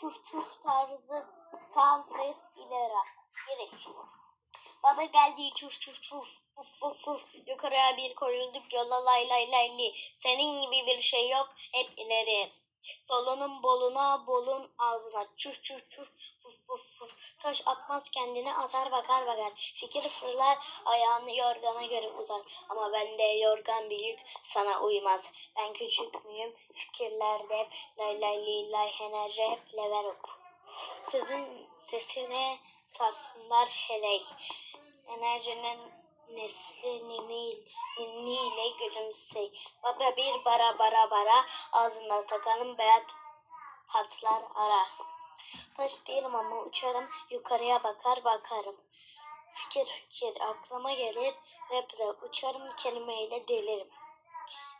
çuf çuf tarzı tam fres ileri giriş. Baba geldi çuf çuf çuf çuf çuf çuf yukarıya bir koyulduk yola lay lay lay li. Senin gibi bir şey yok hep ileri. Dolunun boluna bolun ağzına çuf çuf çuf puf puf. Taş atmaz kendine atar bakar bakar. Fikir fırlar ayağını yorgana göre uzar. Ama bende yorgan büyük sana uymaz. Ben küçük müyüm fikirlerde hep lay lay li lay enerji hep lever oku. Sözün sesine sarsınlar heley. Enerjinin nesli ninil, ninniyle gülümsey. Baba bir bara bara bara ağzında takanım beyaz hatlar ara. Taş değilim ama uçarım yukarıya bakar bakarım. Fikir fikir aklıma gelir raple uçarım kelimeyle delirim.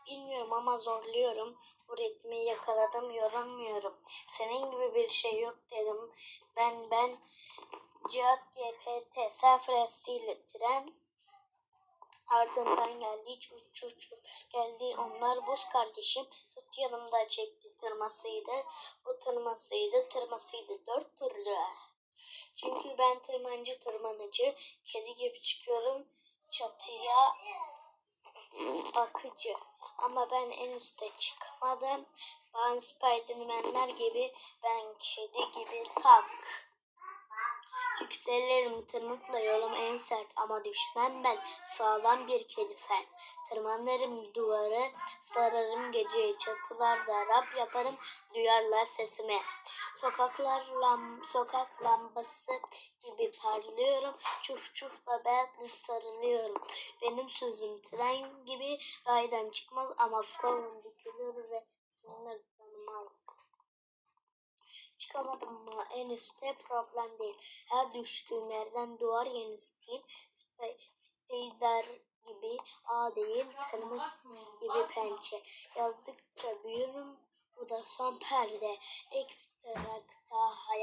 Bilmiyorum ama zorluyorum. Bu ritmi yakaladım yorulmuyorum. Senin gibi bir şey yok dedim. Ben ben Cihat GPT sen ile tren ardından geldi çuş çuş çuş geldi onlar buz kardeşim yanımda çekti tırmasıydı bu tırmasıydı tırmasıydı dört türlü çünkü ben tırmancı tırmanıcı kedi gibi çıkıyorum çatıya bakıcı. Ama ben en üste çıkmadım. Ben Spiderman'ler gibi, ben kedi gibi tak. Yükselirim tırmıkla yolum en sert ama düşmem ben sağlam bir kedi fert. Tırmanırım duvarı, sararım geceyi çatılarda rap yaparım duyarlar sesimi. Sokaklar lam, sokak lambası gibi parlıyorum. Çuf çufla beyazlı sarılıyorum. Benim sözüm tren gibi raydan çıkmaz ama flow'um dikiliyor ve sınır tanımaz. Çıkamadım mı en üstte problem değil. Her düştüğüm yerden doğar yeni stil. Sp spider gibi ağ değil tırmık gibi pençe. Yazdıkça büyürüm bu da son perde. Ekstrakta hayal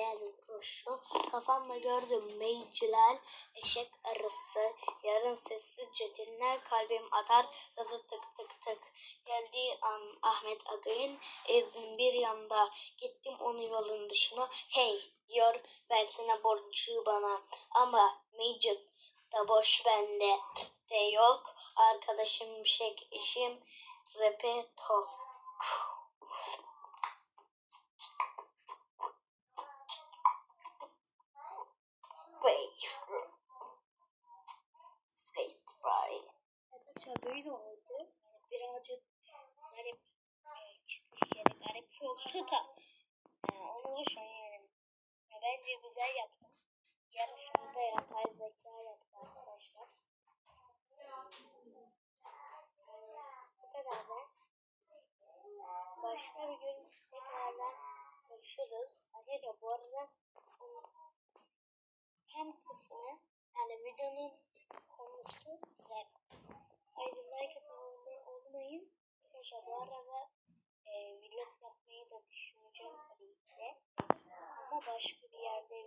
koşu. Kafamda gördüm meyciler eşek arısı. Yarın sessizce dinler kalbim atar hızı tık tık tık. Geldiği an Ahmet Agay'ın ezin bir yanda. Gittim onun yolun dışına. Hey diyor versene borcu bana. Ama Magic da boş bende de yok. Arkadaşım şek işim repeto. Garip oldu da e, onu boş yani. Ya, bence güzel yaptım. Yarısını da yapay zeka yaptı arkadaşlar. Bu kadar da başka bir gün tekrardan görüşürüz. Ayrıca bu arada hem kısmı yani videonun konusu rap. Ayrıca like atmayı aşk bir yerdeyim.